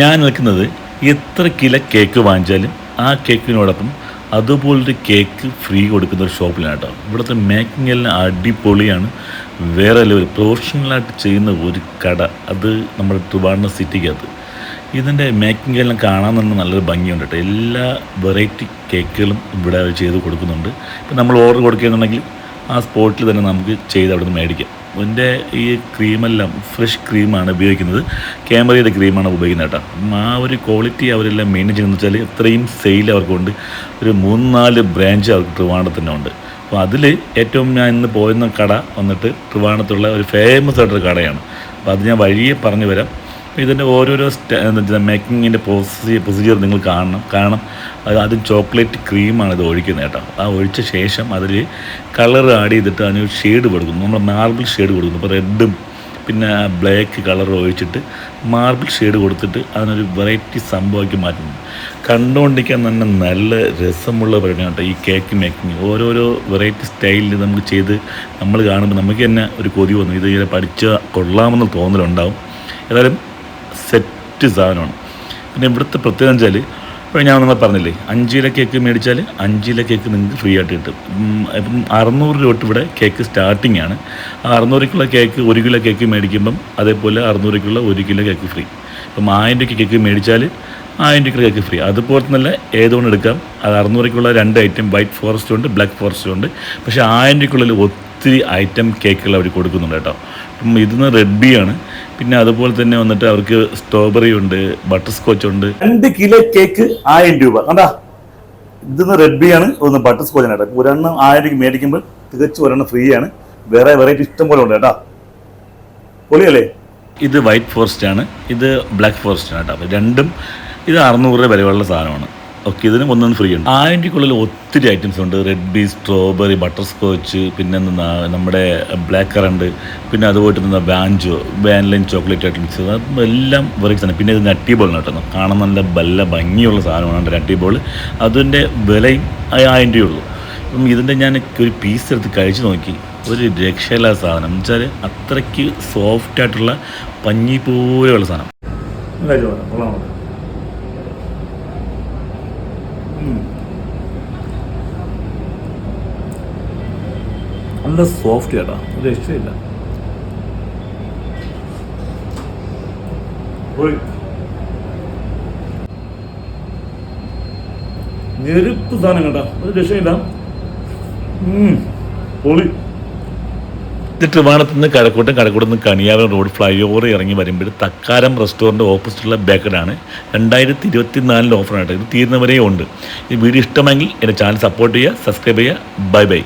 ഞാൻ നിൽക്കുന്നത് എത്ര കിലോ കേക്ക് വാങ്ങിച്ചാലും ആ കേക്കിനോടൊപ്പം അതുപോലൊരു കേക്ക് ഫ്രീ കൊടുക്കുന്ന ഒരു ഷോപ്പിലാണ് കേട്ടോ. ഇവിടുത്തെ മേക്കിംഗ് എല്ലാം അടിപൊളിയാണ്. വേറെ ലെവൽ പ്രൊഫഷണലായിട്ട് ചെയ്യുന്ന ഒരു കട. അത് നമ്മുടെ ട്രിവാൻഡ്രം സിറ്റിക്കകത്ത് ഇതിന്റെ മേക്കിംഗ് എല്ലാം കാണാൻ തന്നെ നല്ലൊരു ഭംഗിയുണ്ട് കേട്ടോ. എല്ലാ വെറൈറ്റി കേക്കുകളും ഇവിടെ ചെയ്ത് കൊടുക്കുന്നുണ്ട്. ഇപ്പം നമ്മൾ ഓർഡർ കൊടുക്കുകയാണെന്നുണ്ടെങ്കിൽ ആ സ്പോട്ടിൽ തന്നെ നമുക്ക് ചെയ്ത് അവിടെ നിന്ന് മേടിക്കാം. ഇതിന്റെ ഈ ക്രീമെല്ലാം ഫ്രഷ് ക്രീമാണ് ഉപയോഗിക്കുന്നത്. ക്യാമറയുടെ ക്രീമാണ് ഉപയോഗിക്കുന്നത് കേട്ടോ. ആ ഒരു ക്വാളിറ്റി അവരെല്ലാം മെയിന്റെയിൻ ചെയ്യുന്നത് വെച്ചാൽ ഇത്രയും സെയിൽ അവർക്കുണ്ട്. ഒരു മൂന്ന് നാല് ബ്രാഞ്ച് അവർക്ക് ട്രിവാണ്ടത്തിന് ഉണ്ട്. അപ്പോൾ അതിൽ ഏറ്റവും ഞാൻ ഇന്ന് പോയിരുന്ന കട വന്നിട്ട് ട്രിവാണ്ടത്തുള്ള ഒരു ഫേമസ് ആയിട്ടൊരു കടയാണ്. അപ്പോൾ അത് ഞാൻ വഴിയെ പറഞ്ഞു വരാം ഇതിന്റെ ഓരോരോ മേക്കിങ്ങിന്റെ പ്രൊസീജിയർ പ്രൊസീജിയർ നിങ്ങൾ കാണണം. കാരണം അത് ആദ്യം ചോക്ലേറ്റ് ക്രീമാണ് ഇത് ഒഴിക്കുന്നത് കേട്ടോ. ആ ഒഴിച്ച ശേഷം അതിൽ കളർ ആഡ് ചെയ്തിട്ട് അതിന് ഷെയ്ഡ് കൊടുക്കുന്നു. നമ്മൾ മാർബിൾ ഷെയ്ഡ് കൊടുക്കുന്നു. ഇപ്പോൾ റെഡും പിന്നെ ബ്ലാക്ക് കളർ ഒഴിച്ചിട്ട് മാർബിൾ ഷെയ്ഡ് കൊടുത്തിട്ട് അതിനൊരു വെറൈറ്റി സംഭവമാക്കി മാറ്റുന്നു. കണ്ടുകൊണ്ടിരിക്കാൻ തന്നെ നല്ല രസമുള്ള പരിപാടിയാണ് കേട്ടോ ഈ കേക്ക് മേക്കിങ് ഓരോരോ വെറൈറ്റി സ്റ്റൈലിൽ നമുക്ക് ചെയ്ത് നമ്മൾ കാണുമ്പോൾ നമുക്ക് തന്നെ ഒരു കൊതി വന്നു. ഇത് ഇങ്ങനെ പഠിച്ചാൽ കൊള്ളാമെന്ന് തോന്നലുണ്ടാവും. ഏതായാലും സെറ്റ് സാധനമാണ്. പിന്നെ ഇവിടുത്തെ പ്രത്യേകത വെച്ചാൽ ഞാൻ നമ്മൾ പറഞ്ഞില്ലേ അഞ്ച് കിലോ കേക്ക് മേടിച്ചാൽ അഞ്ച് കിലോ കേക്ക് നിങ്ങൾക്ക് ഫ്രീ ആയിട്ട് കിട്ടും. ഇപ്പം അറുന്നൂറ് രൂപ തൊട്ട് ഇവിടെ കേക്ക് സ്റ്റാർട്ടിംഗ് ആണ്. ആ അറുന്നൂറിക്കുള്ള കേക്ക് ഒരു കിലോ കേക്ക് മേടിക്കുമ്പം അതേപോലെ അറുന്നൂറിക്കുള്ള ഒരു കിലോ കേക്ക് ഫ്രീ ഇപ്പം ആയിരം രൂപയ്ക്ക് കേക്ക് മേടിച്ചാൽ ആയിരം രൂപയ്ക്ക് കേക്ക് ഫ്രീ അതുപോലെ തന്നെ ഏതുകൊണ്ട് എടുക്കാം? അത് അറുന്നൂറിക്കുള്ള രണ്ട് ഐറ്റം വൈറ്റ് ഫോറസ്റ്റ് ഉണ്ട് ബ്ലാക്ക് ഫോറസ്റ്റ് ഉണ്ട്. പക്ഷേ ആയിരം രൂപയ്ക്കുള്ളിൽ ഒത്തിരി ഐറ്റം കേക്കുകൾ അവർ കൊടുക്കുന്നുണ്ട് കേട്ടോ. അപ്പം ഇതിന്ന് റെഡ് ബി ആണ്. പിന്നെ അതുപോലെ തന്നെ വന്നിട്ട് അവർക്ക് സ്ട്രോബെറി ഉണ്ട് ബട്ടർ സ്കോച്ച് ഉണ്ട്. രണ്ട് കിലോ കേക്ക് ആയിരം രൂപ. കണ്ടാ? ഇതിന്ന് റെഡ് ബി ആണ് ഒന്ന് ബട്ടർ സ്കോച്ച് ആണ് കേട്ടോ. ഒരെണ്ണം ആയിരം രൂപ മേടിക്കുമ്പോൾ തികച്ചും ഒരെണ്ണം ഫ്രീ ആണ്. വേറെ വെറൈറ്റി ഇഷ്ടം പോലെ ഉണ്ട് കേട്ടോ. പൊളിയല്ലേ? ഇത് വൈറ്റ് ഫോറസ്റ്റ് ആണ്. ഇത് ബ്ലാക്ക് ഫോറസ്റ്റ് ആണ് കേട്ടോ. അപ്പോൾ രണ്ടും ഇത് അറുന്നൂറ് രൂപ വിലയുള്ള സാധനമാണ്. ഓക്കെ ഇതിന് ഒന്നും ഫ്രീ ഉണ്ട്. ആയിരം ഒത്തിരി ഐറ്റംസ് ഉണ്ട്. റെഡ് ബി സ്ട്രോബെറി ബട്ടർ സ്കോച്ച് പിന്നെ നമ്മുടെ ബ്ലാക്ക് കറണ്ട് പിന്നെ അതുപോലെ തന്നെ ബാഞ്ചോ വാനിലൈൻ ചോക്ലേറ്റ് ഐറ്റംസ് എല്ലാം വെറൈറ്റീസ് ആണ്. പിന്നെ ഇത് നട്ടി ബോൾ കേട്ടോ. കാണാൻ നല്ല നല്ല ഭംഗിയുള്ള സാധനമാണ് നട്ടി ബോൾ അതിന്റെ വിലയും ആയിരം രൂപയുള്ളൂ അപ്പം ഇതിന്റെ ഞാൻ ഒരു പീസ് എടുത്ത് കഴിച്ച് നോക്കി. ഒരു രക്ഷയില്ല സാധനം. എന്ന് വെച്ചാൽ അത്രയ്ക്ക് സോഫ്റ്റ് ആയിട്ടുള്ള പഞ്ഞി പോലെയുള്ള സാധനം നല്ല സോഫ്റ്റ് ചേട്ടാ ഒരു രക്ഷയില്ല. ഞെരുപ്പ് സാധനം കേട്ടാ. ഒരു രക്ഷയില്ല. പൊളി. ഇത് ട്രിവാണത്ത് നിന്ന് കഴക്കൂട്ടം കഴക്കൂട്ടം നിന്ന് കണിയാവരം റോഡ് ഫ്ലൈ ഓവർ ഇറങ്ങി വരുമ്പോൾ തക്കാരം റെസ്റ്റോറന്റ് ഓപ്പോസിറ്റുള്ള ബേക്കറാണ് രണ്ടായിരത്തി ഇരുപത്തി നാലിൽ ഓഫറാണ് ഇത് തീരുന്നവരെയും ഉണ്ട്. ഈ വീഡിയോ ഇഷ്ടമെങ്കിൽ എന്റെ ചാനൽ സപ്പോർട്ട് ചെയ്യുക സബ്സ്ക്രൈബ് ചെയ്യുക. Bye bye.